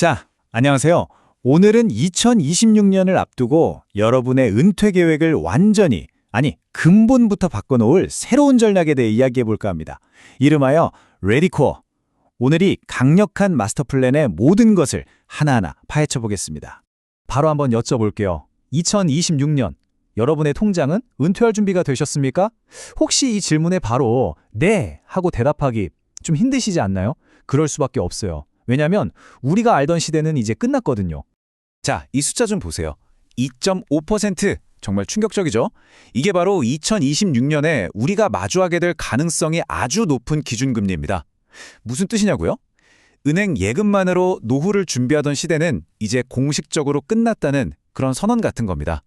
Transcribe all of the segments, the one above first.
자, 안녕하세요. 오늘은 2026년을 앞두고 여러분의 은퇴 계획을 완전히, 아니, 근본부터 바꿔놓을 새로운 전략에 대해 이야기해 볼까 합니다. 이름하여 레디코어. 오늘이 강력한 마스터 플랜의 모든 것을 하나하나 파헤쳐 보겠습니다. 바로 한번 여쭤볼게요. 2026년, 여러분의 통장은 은퇴할 준비가 되셨습니까? 혹시 이 질문에 바로 네 하고 대답하기 좀 힘드시지 않나요? 그럴 수밖에 없어요. 왜냐하면 우리가 알던 시대는 이제 끝났거든요. 자, 이 숫자 좀 보세요. 2.5% 정말 충격적이죠? 이게 바로 2026년에 우리가 마주하게 될 가능성이 아주 높은 기준금리입니다. 무슨 뜻이냐고요? 은행 예금만으로 노후를 준비하던 시대는 이제 공식적으로 끝났다는 그런 선언 같은 겁니다.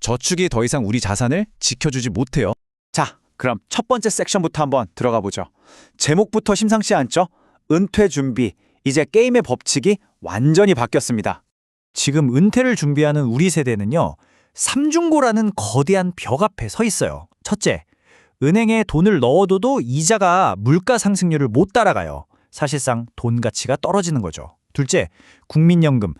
저축이 더 이상 우리 자산을 지켜주지 못해요. 자, 그럼 첫 번째 섹션부터 한번 들어가 보죠. 제목부터 심상치 않죠? 은퇴 준비. 이제 게임의 법칙이 완전히 바뀌었습니다. 지금 은퇴를 준비하는 우리 세대는요. 삼중고라는 거대한 벽 앞에 서 있어요. 첫째, 은행에 돈을 넣어둬도 이자가 물가 상승률을 못 따라가요. 사실상 돈 가치가 떨어지는 거죠. 둘째, 국민연금.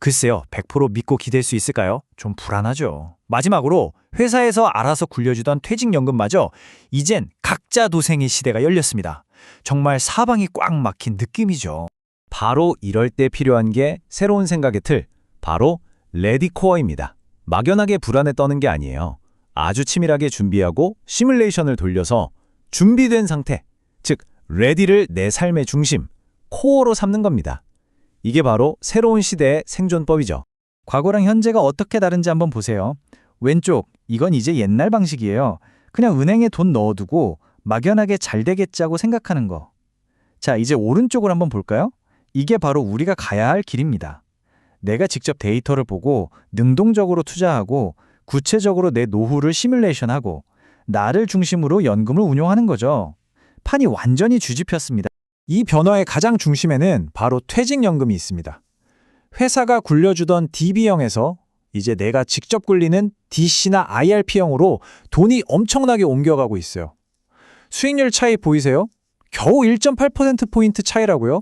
글쎄요, 100% 믿고 기댈 수 있을까요? 좀 불안하죠. 마지막으로 회사에서 알아서 굴려주던 퇴직연금마저 이젠 각자 도생의 시대가 열렸습니다. 정말 사방이 꽉 막힌 느낌이죠. 바로 이럴 때 필요한 게 새로운 생각의 틀, 바로 레디코어입니다. 막연하게 불안에 떠는 게 아니에요. 아주 치밀하게 준비하고 시뮬레이션을 돌려서 준비된 상태, 즉 레디를 내 삶의 중심, 코어로 삼는 겁니다. 이게 바로 새로운 시대의 생존법이죠. 과거랑 현재가 어떻게 다른지 한번 보세요. 왼쪽, 이건 이제 옛날 방식이에요. 그냥 은행에 돈 넣어두고 막연하게 잘 되겠자고 생각하는 거. 자, 이제 오른쪽을 한번 볼까요? 이게 바로 우리가 가야 할 길입니다. 내가 직접 데이터를 보고 능동적으로 투자하고 구체적으로 내 노후를 시뮬레이션하고 나를 중심으로 연금을 운용하는 거죠. 판이 완전히 뒤집혔습니다. 이 변화의 가장 중심에는 바로 퇴직연금이 있습니다. 회사가 굴려주던 DB형에서 이제 내가 직접 굴리는 DC나 IRP형으로 돈이 엄청나게 옮겨가고 있어요. 수익률 차이 보이세요? 겨우 1.8%포인트 차이라고요?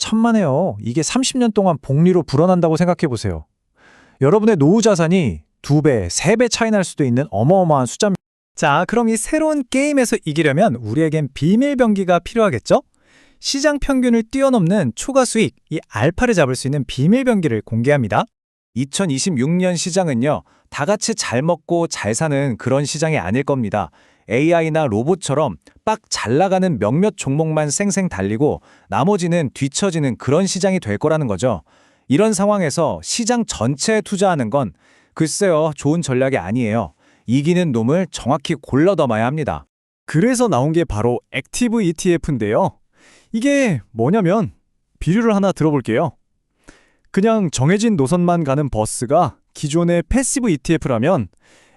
천만에요. 이게 30년 동안 복리로 불어난다고 생각해 보세요. 여러분의 노후 자산이 두 배, 세 배 차이 날 수도 있는 어마어마한 숫자입니다. 자, 그럼 이 새로운 게임에서 이기려면 우리에겐 비밀 병기가 필요하겠죠? 시장 평균을 뛰어넘는 초과 수익, 이 알파를 잡을 수 있는 비밀 병기를 공개합니다. 2026년 시장은요, 다 같이 잘 먹고 잘 사는 그런 시장이 아닐 겁니다. AI나 로봇처럼 빡 잘 나가는 몇몇 종목만 쌩쌩 달리고 나머지는 뒤처지는 그런 시장이 될 거라는 거죠. 이런 상황에서 시장 전체에 투자하는 건 글쎄요, 좋은 전략이 아니에요. 이기는 놈을 정확히 골라 담아야 합니다. 그래서 나온 게 바로 액티브 ETF인데요. 이게 뭐냐면 비율을 하나 들어볼게요. 그냥 정해진 노선만 가는 버스가 기존의 패시브 ETF라면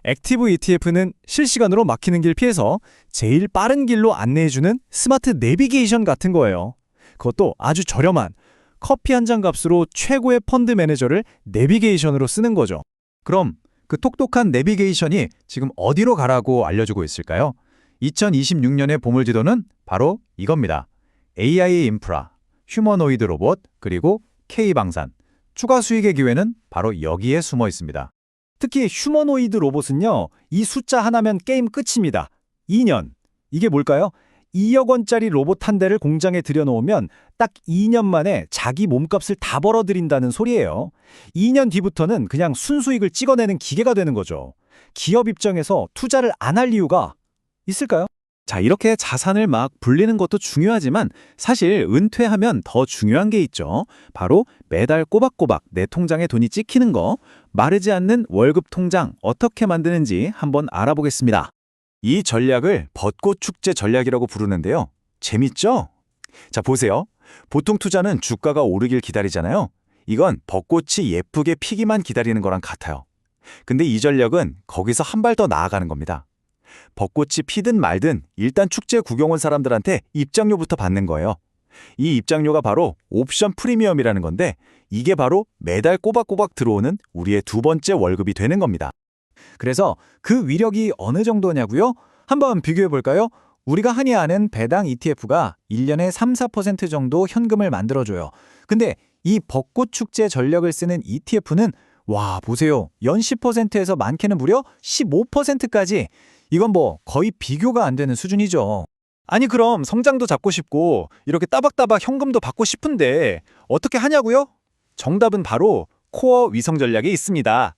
액티브 ETF는 실시간으로 막히는 길 피해서 제일 빠른 길로 안내해주는 스마트 내비게이션 같은 거예요. 그것도 아주 저렴한 커피 한 잔 값으로 최고의 펀드 매니저를 내비게이션으로 쓰는 거죠. 그럼 그 똑똑한 내비게이션이 지금 어디로 가라고 알려주고 있을까요? 2026년의 보물지도는 바로 이겁니다. AI 인프라, 휴머노이드 로봇, 그리고 K방산. 추가 수익의 기회는 바로 여기에 숨어 있습니다. 특히 휴머노이드 로봇은요, 이 숫자 하나면 게임 끝입니다. 2년. 이게 뭘까요? 2억 원짜리 로봇 한 대를 공장에 들여놓으면 딱 2년 만에 자기 몸값을 다 벌어들인다는 소리예요. 2년 뒤부터는 그냥 순수익을 찍어내는 기계가 되는 거죠. 기업 입장에서 투자를 안 할 이유가 있을까요? 자, 이렇게 자산을 막 불리는 것도 중요하지만 사실 은퇴하면 더 중요한 게 있죠. 바로 매달 꼬박꼬박 내 통장에 돈이 찍히는 거, 마르지 않는 월급 통장 어떻게 만드는지 한번 알아보겠습니다. 이 전략을 벚꽃 축제 전략이라고 부르는데요. 재밌죠? 자, 보세요. 보통 투자는 주가가 오르길 기다리잖아요. 이건 벚꽃이 예쁘게 피기만 기다리는 거랑 같아요. 근데 이 전략은 거기서 한 발 더 나아가는 겁니다. 벚꽃이 피든 말든 일단 축제 구경 온 사람들한테 입장료부터 받는 거예요. 이 입장료가 바로 옵션 프리미엄이라는 건데 이게 바로 매달 꼬박꼬박 들어오는 우리의 두 번째 월급이 되는 겁니다. 그래서 그 위력이 어느 정도냐고요? 한번 비교해 볼까요? 우리가 흔히 아는 배당 ETF가 1년에 3, 4% 정도 현금을 만들어줘요. 근데 이 벚꽃 축제 전략을 쓰는 ETF는 와, 보세요. 연 10%에서 많게는 무려 15%까지. 이건 뭐 거의 비교가 안 되는 수준이죠. 아니 그럼 성장도 잡고 싶고 이렇게 따박따박 현금도 받고 싶은데 어떻게 하냐고요? 정답은 바로 코어 위성 전략에 있습니다.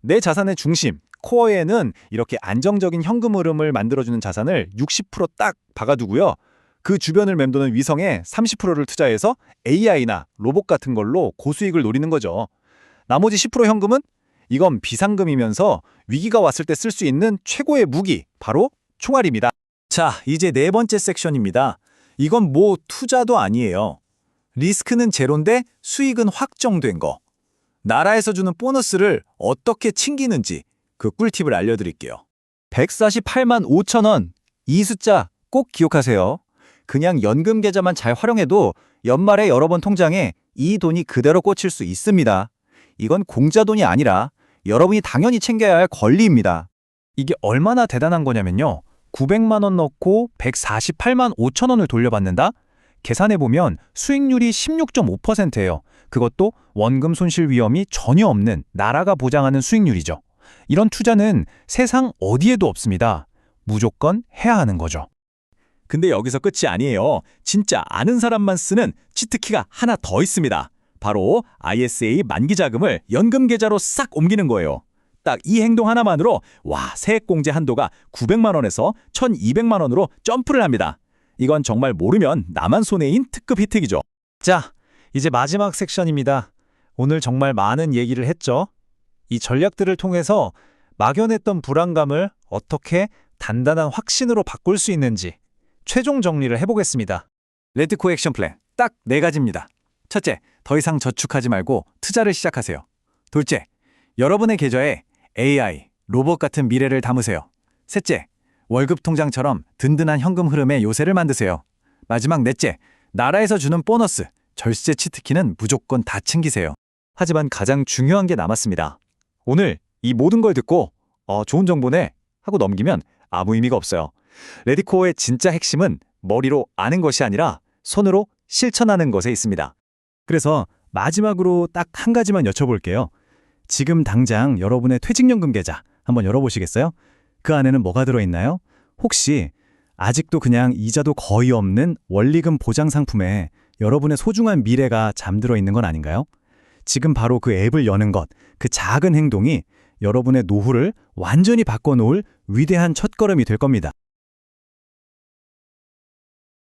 내 자산의 중심, 코어에는 이렇게 안정적인 현금 흐름을 만들어주는 자산을 60%딱 박아두고요. 그 주변을 맴도는 위성에 30%를 투자해서 AI나 로봇 같은 걸로 고수익을 노리는 거죠. 나머지 10% 현금은 이건 비상금이면서 위기가 왔을 때 쓸 수 있는 최고의 무기, 바로 총알입니다. 자, 이제 네 번째 섹션입니다. 이건 뭐 투자도 아니에요. 리스크는 제로인데 수익은 확정된 거. 나라에서 주는 보너스를 어떻게 챙기는지 그 꿀팁을 알려드릴게요. 148만 5천 원. 이 숫자 꼭 기억하세요. 그냥 연금 계좌만 잘 활용해도 연말에 여러 번 통장에 이 돈이 그대로 꽂힐 수 있습니다. 이건 공짜 돈이 아니라 여러분이 당연히 챙겨야 할 권리입니다. 이게 얼마나 대단한 거냐면요. 900만 원 넣고 148만 5천 원을 돌려받는다? 계산해보면 수익률이 16.5%예요. 그것도 원금 손실 위험이 전혀 없는 나라가 보장하는 수익률이죠. 이런 투자는 세상 어디에도 없습니다. 무조건 해야 하는 거죠. 근데 여기서 끝이 아니에요. 진짜 아는 사람만 쓰는 치트키가 하나 더 있습니다. 바로 ISA 만기 자금을 연금 계좌로 싹 옮기는 거예요. 딱 이 행동 하나만으로 와, 세액 공제 한도가 900만 원에서 1,200만 원으로 점프를 합니다. 이건 정말 모르면 나만 손해인 특급 혜택이죠. 자, 이제 마지막 섹션입니다. 오늘 정말 많은 얘기를 했죠. 이 전략들을 통해서 막연했던 불안감을 어떻게 단단한 확신으로 바꿀 수 있는지 최종 정리를 해보겠습니다. 레드코 액션 플랜 딱 네 가지입니다. 첫째, 더 이상 저축하지 말고 투자를 시작하세요. 둘째, 여러분의 계좌에 AI, 로봇 같은 미래를 담으세요. 셋째, 월급 통장처럼 든든한 현금 흐름의 요새를 만드세요. 마지막 넷째, 나라에서 주는 보너스, 절세 치트키는 무조건 다 챙기세요. 하지만 가장 중요한 게 남았습니다. 오늘 이 모든 걸 듣고 어, 좋은 정보네 하고 넘기면 아무 의미가 없어요. 레디코어의 진짜 핵심은 머리로 아는 것이 아니라 손으로 실천하는 것에 있습니다. 그래서 마지막으로 딱 한 가지만 여쭤볼게요. 지금 당장 여러분의 퇴직연금 계좌 한번 열어보시겠어요? 그 안에는 뭐가 들어있나요? 혹시 아직도 그냥 이자도 거의 없는 원리금 보장 상품에 여러분의 소중한 미래가 잠들어 있는 건 아닌가요? 지금 바로 그 앱을 여는 것, 그 작은 행동이 여러분의 노후를 완전히 바꿔놓을 위대한 첫걸음이 될 겁니다.